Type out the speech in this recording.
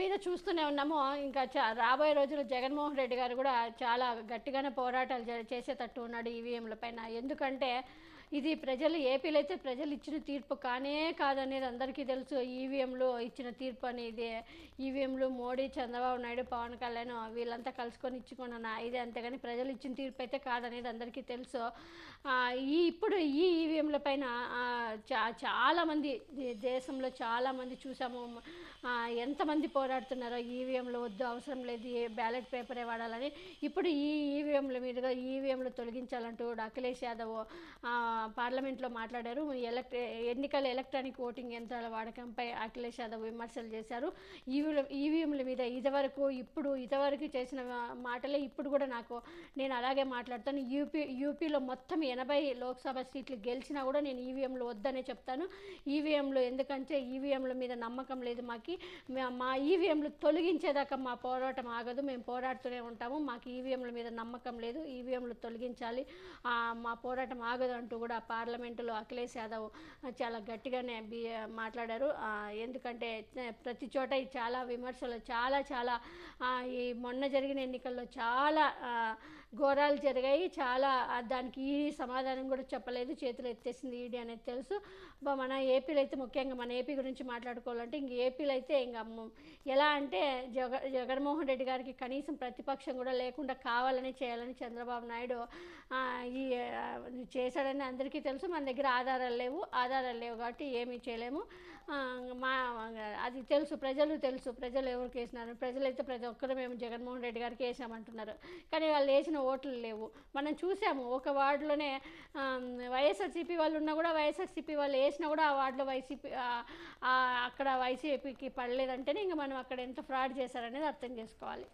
మీద చూస్తూనే ఉన్నాము. ఇంకా చా రాబోయే రోజుల్లో జగన్మోహన్ రెడ్డి గారు కూడా చాలా గట్టిగానే పోరాటాలు చేసేటట్టు ఉన్నాడు ఈవీఎంల పైన. ఎందుకంటే ఇది ప్రజలు ఏపీలో అయితే ప్రజలు ఇచ్చిన తీర్పు కానే కాదనేది అందరికీ తెలుసు. ఈవీఎంలు ఇచ్చిన తీర్పు అనేది ఈవీఎంలు మోడీ చంద్రబాబు నాయుడు పవన్ కళ్యాణ్ వీళ్ళంతా కలుసుకొని ఇచ్చుకున్న ఇదే. అంతేగాని ప్రజలు ఇచ్చిన తీర్పు అయితే కాదనేది అందరికీ తెలుసు. ఈ ఇప్పుడు ఈ ఈవీఎంల పైన చా చాలామంది దేశంలో చాలామంది చూసాము. ఎంతమంది పోరాడుతున్నారో ఈవీఎంలు వద్దు అవసరం లేదు బ్యాలెట్ పేపరే వాడాలని. ఇప్పుడు ఈ ఈవీఎంల మీదుగా ఈవీఎంలు తొలగించాలంటూ అఖిలేష్ యాదవ్ పార్లమెంట్లో మాట్లాడారు. ఎలక్ట్ ఎన్నికల ఎలక్ట్రానిక్ ఓటింగ్ యంత్రాల వాడకంపై అఖిలేష్ యాదవ్ విమర్శలు చేశారు. ఈవీఎం ఈవీఎంల మీద ఇదివరకు ఇప్పుడు ఇదివరకు చేసిన మాటలే ఇప్పుడు కూడా నాకు నేను అలాగే మాట్లాడతాను. యూపీ యూపీలో మొత్తం ఎనభై లోక్సభ సీట్లు గెలిచినా కూడా నేను ఈవీఎంలు వద్దనే చెప్తాను. ఈవీఎంలు ఎందుకంటే ఈవీఎంల మీద నమ్మకం లేదు మాకు. మా- మా ఈవీఎంలు తొలగించేదాకా మా పోరాటం ఆగదు. మేము పోరాడుతూనే ఉంటాము. మాకు ఈవీఎంల మీద నమ్మకం లేదు. ఈవీఎంలు తొలగించాలి. మా పోరాటం ఆగదు అంటూ కూడా పార్లమెంటులో అఖిలేష్ యాదవ్ చాలా గట్టిగానే బి మాట్లాడారు. ఎందుకంటే ప్రతి చోట ఈ చాలా విమర్శలు చాలా చాలా ఈ మొన్న జరిగిన ఎన్నికల్లో చాలా ఘోరాలు జరిగాయి. చాలా దానికి ఈ సమాధానం కూడా చెప్పలేదు. చేతులు ఎత్తేసింది ఈడీ అనేది తెలుసు. మన ఏపీలో అయితే ముఖ్యంగా మన ఏపీ గురించి మాట్లాడుకోవాలంటే ఇంక ఏపీలో అయితే ఇంకా ఎలా అంటే జగ జగన్మోహన్ రెడ్డి గారికి కనీసం ప్రతిపక్షం కూడా లేకుండా కావాలని చేయాలని చంద్రబాబు నాయుడు ఈ చేశాడని అందరికీ తెలుసు మన దగ్గర ఆధారాలు లేవు. ఆధారాలు లేవు కాబట్టి ఏమీ చేయలేము. మా అది తెలుసు ప్రజలు తెలుసు ప్రజలు ఎవరికి వేసినారు ప్రజలైతే ప్రతి ఒక్కరు మేము జగన్మోహన్ రెడ్డి గారికి వేసామంటున్నారు. కానీ వాళ్ళు వేసిన ఓట్లు లేవు. మనం చూసాము ఒక వార్డులోనే వైఎస్ఆర్సీపీ వాళ్ళు ఉన్నా కూడా వైఎస్ఆర్సీపీ వాళ్ళు వేసినా కూడా ఆ వార్డులో వైసీపీ అక్కడ వైసీపీకి పడలేదంటేనే ఇంకా మనం అక్కడ ఎంత ఫ్రాడ్ చేశారనేది అర్థం చేసుకోవాలి.